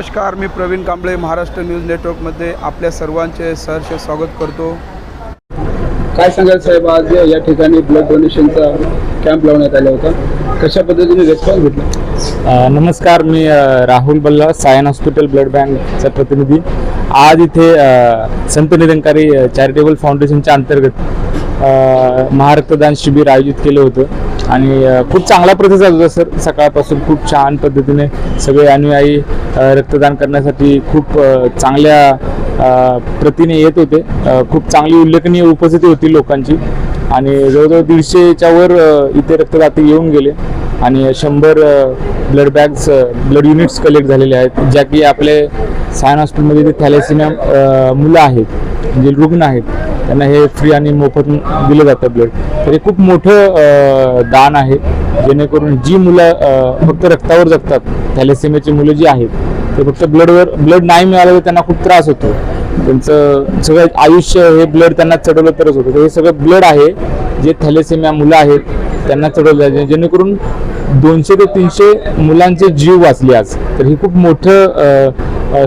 नमस्कार मी प्रवीण कांबळे महाराष्ट्र न्यूज नेटवर्कमध्ये आपल्या सर्वांचे सहर्ष स्वागत करतो. काय सांगाल साहेब आज या ठिकाणी ब्लड डोनेशनचा कॅम्प लावण्यात आला होता. कशा पद्धतीने रिस्पॉन्स अ, नमस्कार मी राहुल बल्ला सायन हॉस्पिटल ब्लड बँकचा प्रतिनिधी. आज इथे संत निरंकारी अ, चॅरिटेबल फाउंडेशनच्या अंतर्गत महारक्तदान शिबिर आयोजित केलं होतं. आणि खूप चांगला प्रतिसाद होता सर. सकाळपासून खूप छान पद्धतीने सगळे अनुयायी रक्तदान करण्यासाठी खूप चांगल्या प्रतीने येत होते. खूप चांगली उल्लेखनीय उपस्थिती होती लोकांची. आणि जवळजवळ दीडशेच्या वर इथे रक्तदाते येऊन गेले. आणि शंभर blood bags blood units collect झालेले आहेत ज्या की आपले सायन हॉस्पिटलमध्ये जे थॅलेसिमिया मुलं आहेत जे रुग्ण आहेत. त्यांना हे फ्री आणि मोफत दिलं जातं ब्लड तर हे खूप मोठं दान आहे. जेणेकरून जी मुलं फक्त रक्तावर जगतात थॅलेसिमियाची मुलं जी आहेत ते फक्त ब्लडवर ब्लड नाही मिळालं तर त्यांना खूप त्रास होतो. त्यांचं सगळं आयुष्य हे ब्लड त्यांना चढवलं तरच होतं. तर हे सगळं ब्लड आहे जे थॅलेसेमिया मुलं आहेत त्यांना चढवलं आहे जेणेकरून दोनशे ते तीनशे मुलांचे जीव वाचले आज. तर हे खूप मोठं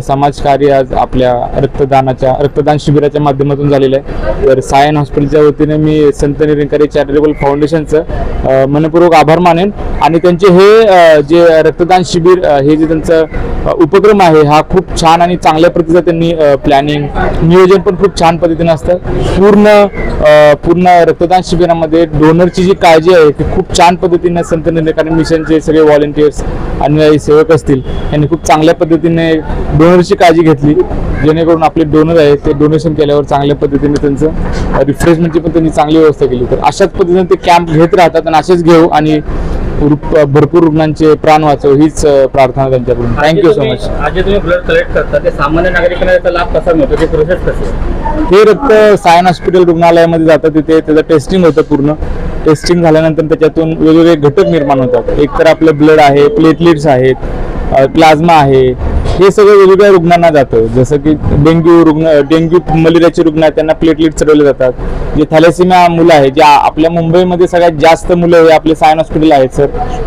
समाजकार्य आज आपल्या रक्तदानाच्या रक्तदान शिबिराच्या माध्यमातून झालेलं आहे. तर सायन हॉस्पिटलच्या वतीने मी संत निरंकारी चॅरिटेबल फाउंडेशनचं मनपूर्वक आभार मानेन. आणि त्यांचे हे जे रक्तदान शिबिर हे जे त्यांचं उपक्रम आहे हा खूप छान आणि चांगल्या पद्धतीचं त्यांनी प्लॅनिंग नियोजन पण खूप छान पद्धतीनं असतं. पूर्ण पूर्ण रक्तदान शिबिरामध्ये डोनरची जी काळजी आहे ती खूप छान पद्धतीने संत निरंकारी मिशनचे सगळे व्हॉलेंटियर्स आणि सेवक असतील यांनी खूप चांगल्या पद्धतीने डोनरची काळजी घेतली जेणेकरून आपले डोनर आहे ते डोनेशन केल्यावर चांगल्या पद्धतीने त्यांचं रिफ्रेशमेंटची पण त्यांनी चांगली व्यवस्था केली. तर अशाच पद्धतीने ते कॅम्प घेत राहतात आणि असेच घेऊ आणि भरपूर रुग्णांचे प्राण वाचव हीच प्रार्थना त्यांच्याकडून. थँक्यू सो मच आज तुम्ही ब्लड कलेक्ट करता. ते सामान्य नागरिकांना याचा लाभ कसा मिळतो? ते प्रोसेस आहे? हे रक्त सायन हॉस्पिटल रुग्णालयामध्ये जातं तिथे त्याचं टेस्टिंग होतं पूर्ण. टेस्टिंग झाल्यानंतर त्याच्यातून वेगवेगळे घटक निर्माण होतात. एक तर आपलं ब्लड आहे प्लेटलेट्स आहेत प्लाझ्मा आहे हे सगळं वेगवेगळ्या रुग्णांना जातं. जसं की डेंग्यू रुग्ण डेंग्यू मलेरियाचे रुग्ण आहेत त्यांना प्लेटलेट चढवले जातात. जे थॅलेसिमिया मुलं आहेत जे आपल्या मुंबईमध्ये सगळ्यात जास्त मुलं हे आपले सायन हॉस्पिटल आहेत सर.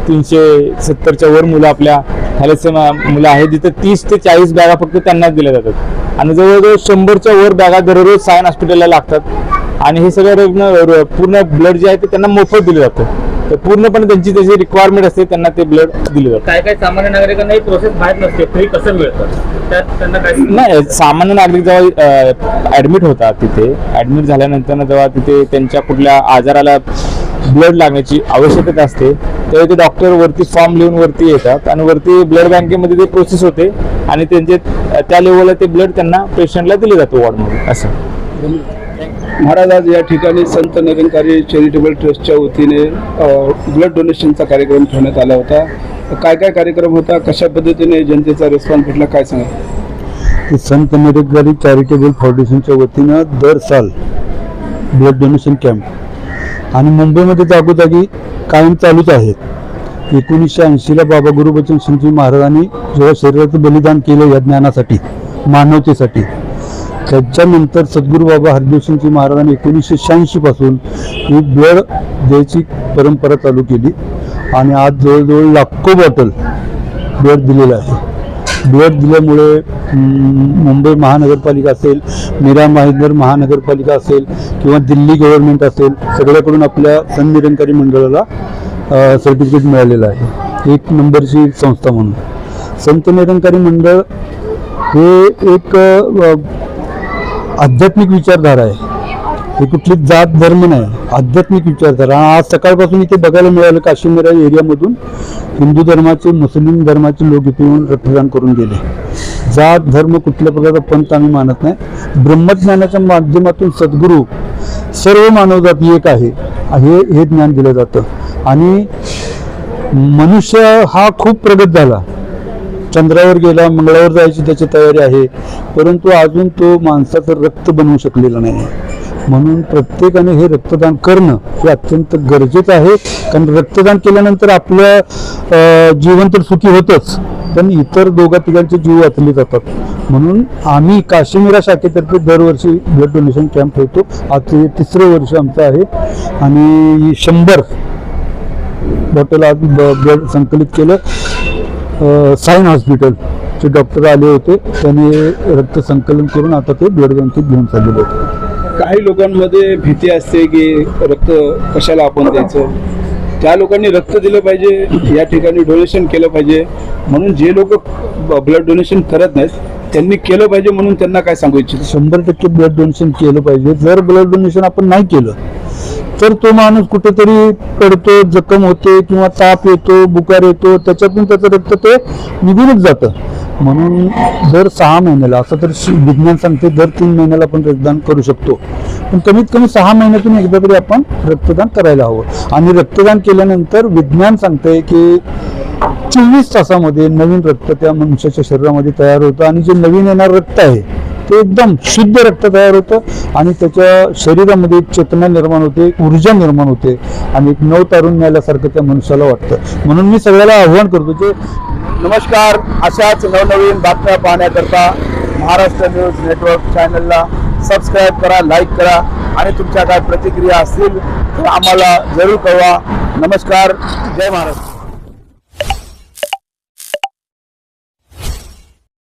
तीनशे सत्तरच्या वर मुलं आपल्या थॅलेसिमिया मुलं आहेत जिथं तीस ते चाळीस बॅगा फक्त त्यांनाच दिल्या जातात. आणि जवळजवळ शंभरच्या वर बॅगा दररोज सायन हॉस्पिटलला लागतात. आणि हे सगळे रुग्ण र- पूर्ण ब्लड जे आहे ते त्यांना मोफत दिलं जातं. तर पूर्णपणे त्यांची त्याची रिक्वायरमेंट असते त्यांना ते ब्लड दिलं जातं. काय काय सामान्य नागरिकांना ही प्रोसेस माहीत नसते फ्री कसं मिळतं? त्यात त्यांना काय नाही सामान्य नागरिक जेव्हा ऍडमिट होतात तिथे ऍडमिट झाल्यानंतर जेव्हा तिथे त्यांच्या कुठल्या आजाराला ब्लड लागण्याची आवश्यकता असते तेव्हा ते डॉक्टर वरती फॉर्म लिहून वरती येतात आणि वरती ब्लड बँकेमध्ये ते प्रोसेस होते आणि त्यांचे त्या लेवलला ते ब्लड त्यांना पेशंटला दिले जातं वॉर्डमध्ये असं. महाराज आज या ठिकाणी संत निरंकारी चॅरिटेबल ट्रस्टच्या वतीने ब्लड डोनेशनचा कार्यक्रम ठेवण्यात आला होता. काय काय कार्यक्रम होता? कशा पद्धतीने जनतेचा रिस्पॉन्स भेटला? काय सांगा संत निरंकारी चॅरिटेबल फाउंडेशनच्या वतीनं दर साल ब्लड डोनेशन कॅम्प आणि मुंबईमध्ये जागोजागी कायम चालूच आहेत एकोणीसशे ऐंशीला बाबा गुरुबचन सिंगजी महाराजांनी जेव्हा शरीराचं बलिदान केलं या ज्ञानासाठी मानवतेसाठी त्याच्यानंतर सद्गुरू बाबा हरदेव सिंगजी महाराजांनी एकोणीसशे शहाऐंशी पासून ही ब्लड द्यायची परंपरा चालू केली. आणि आज जवळजवळ लाखो बॉटल ब्लड दिलेलं आहे. ब्लड दिल्यामुळे मुंबई महानगरपालिका असेल मीरा भाईंदर महानगरपालिका असेल किंवा दिल्ली गव्हर्नमेंट असेल सगळ्याकडून आपल्या सन निरंकारी मंडळाला सर्टिफिकेट मिळालेलं आहे. एक नंबरची संस्था म्हणून. संत निरंकारी मंडळ हे एक आध्यात्मिक विचारधारा आहे. हे कुठली जात धर्म नाही. आध्यात्मिक विचारधारा. आज सकाळपासून इथे बघायला मिळालं काश्मीर एरियामधून हिंदू धर्माचे मुस्लिम धर्माचे लोक इथे येऊन रक्तदान करून गेले. जात धर्म कुठल्या प्रकारचा पंथ आम्ही मानत नाही. ब्रह्मज्ञानाच्या माध्यमातून सद्गुरू सर्व मानवजात एक आहे. हे हे ज्ञान दिलं जातं. आणि मनुष्य हा खूप प्रगत झाला. चंद्रावर गेला मंगळावर जायची त्याची तयारी आहे. परंतु अजून तो माणसाचं रक्त बनवू शकलेला नाही. म्हणून प्रत्येकाने हे रक्तदान करणं हे अत्यंत गरजेचं आहे. कारण रक्तदान केल्यानंतर आपलं जीवन तर सुखी होतंच. पण इतर दोघा तिघांचे जीव वाचले जातात. म्हणून आम्ही काश्मीरा शाखेतर्फे दरवर्षी ब्लड डोनेशन कॅम्प ठेवतो. आज हे तिसरं वर्ष आमचं आहे. आणि शंभर बॉटल आज ब- ब्लड संकलित केलं. सायन हॉस्पिटल जे डॉक्टर आले होते. त्याने रक्त संकलन करून आता ते ब्लड बँकेत घेऊन चाललेले होते. काही लोकांमध्ये भीती असते की रक्त कशाला आपण द्यायचं? त्या लोकांनी रक्त दिलं पाहिजे या ठिकाणी डोनेशन केलं पाहिजे. म्हणून जे लोक ब्लड डोनेशन करत नाहीत त्यांनी केलं पाहिजे म्हणून त्यांना काय सांगू इच्छित? शंभर टक्के ब्लड डोनेशन केलं पाहिजे. जर ब्लड डोनेशन आपण नाही केलं तर तो माणूस कुठेतरी पडतो जखम होते किंवा ताप येतो बुकार येतो त्याच्यातून त्याचं रक्त ते निघूनच जातं. म्हणून दर सहा महिन्याला असं तर विज्ञान सांगते दर तीन महिन्याला आपण रक्तदान करू शकतो. पण कमीत कमी सहा महिन्यातून एकदा तरी आपण रक्तदान करायला हवं. आणि रक्तदान केल्यानंतर विज्ञान सांगते की चोवीस तासामध्ये नवीन रक्त त्या मनुष्याच्या शरीरामध्ये तयार होतं आणि जे नवीन येणार रक्त आहे ते एकदम शुद्ध रक्त तयार होतं आणि त्याच्या शरीरामध्ये एक चेतना निर्माण होते ऊर्जा निर्माण होते आणि एक नव तारुण आल्यासारखं त्या मनुष्याला वाटतं. म्हणून मी सगळ्याला आव्हान करतो जे नमस्कार अशाच नवनवीन बातम्या पाहण्याकरता महाराष्ट्र न्यूज नेटवर्क चॅनलला सबस्क्राईब करा लाईक करा आणि तुमच्या काय प्रतिक्रिया असतील तर आम्हाला जरूर कळवा. नमस्कार जय महाराष्ट्र.